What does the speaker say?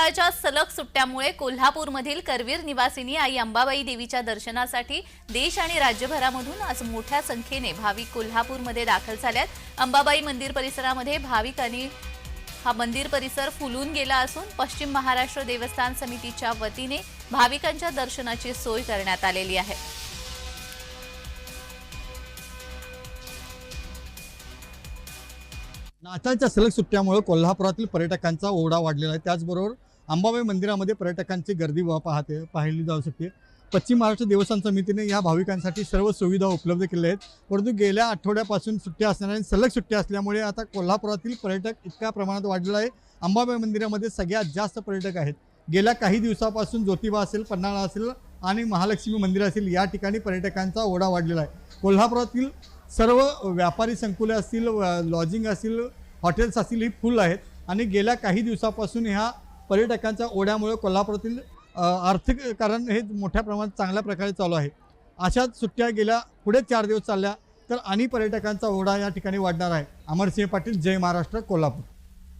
सकाळच्या सलग सुट्ट्यामुळे कोल्हापूरमधील करवीर निवासिनी आई अंबाबाई देवीच्या दर्शनासाठी देश आणि राज्यभरामधून आज मोठ्या संख्येने भाविक कोल्हापूरमध्ये दाखल झाल्यात अंबाबाई मंदिर परिसरामध्ये भाविकांनी हा मंदिर परिसर फुलून गेला असून पश्चिम महाराष्ट्र देवस्थान समितीच्या वतीने भाविकांच्या दर्शनाची सोय करण्यात आलेली आहे. नाताळच्या सलग सुट्ट्यामुळे कोल्हापुरातील पर्यटकांचा ओढा वाढलेला आहे. त्याचबरोबर अंबाबाई मंदिरामध्ये पर्यटकांची गर्दी व पाहते पाहिली जाऊ शकते. पश्चिम महाराष्ट्र देवस्थान समितीने या भाविकांसाठी सर्व सुविधा उपलब्ध केल्या आहेत. परंतु गेल्या आठवड्यापासून सुट्ट्या असणाऱ्या आणि सलग सुट्ट्या असल्यामुळे आता कोल्हापुरातील पर्यटक इतक्या प्रमाणात वाढलेला आहे. अंबाबाई मंदिरामध्ये सगळ्यात जास्त पर्यटक आहेत. गेल्या काही दिवसापासून ज्योतिबा असेल पन्हाळा असेल आणि महालक्ष्मी मंदिर असेल या ठिकाणी पर्यटकांचा ओढा वाढलेला आहे. कोल्हापुरातील सर्व व्यापारी संकुले असतील लॉजिंग असतील हॉटेल्स असतील ही फुल आहेत. आणि गेल्या काही दिवसापासून ह्या पर्यटकांच्या ओढ्यामुळे कोल्हापुरातील आर्थिक कारण हे मोठ्या प्रमाणात चांगल्या प्रकारे चालू आहे. अशाच सुट्ट्या गेल्या पुढे चार दिवस चालल्या तर आणि पर्यटकांचा ओढा या ठिकाणी वाढणार आहे. अमरसिंह पाटील जय महाराष्ट्र कोल्हापूर.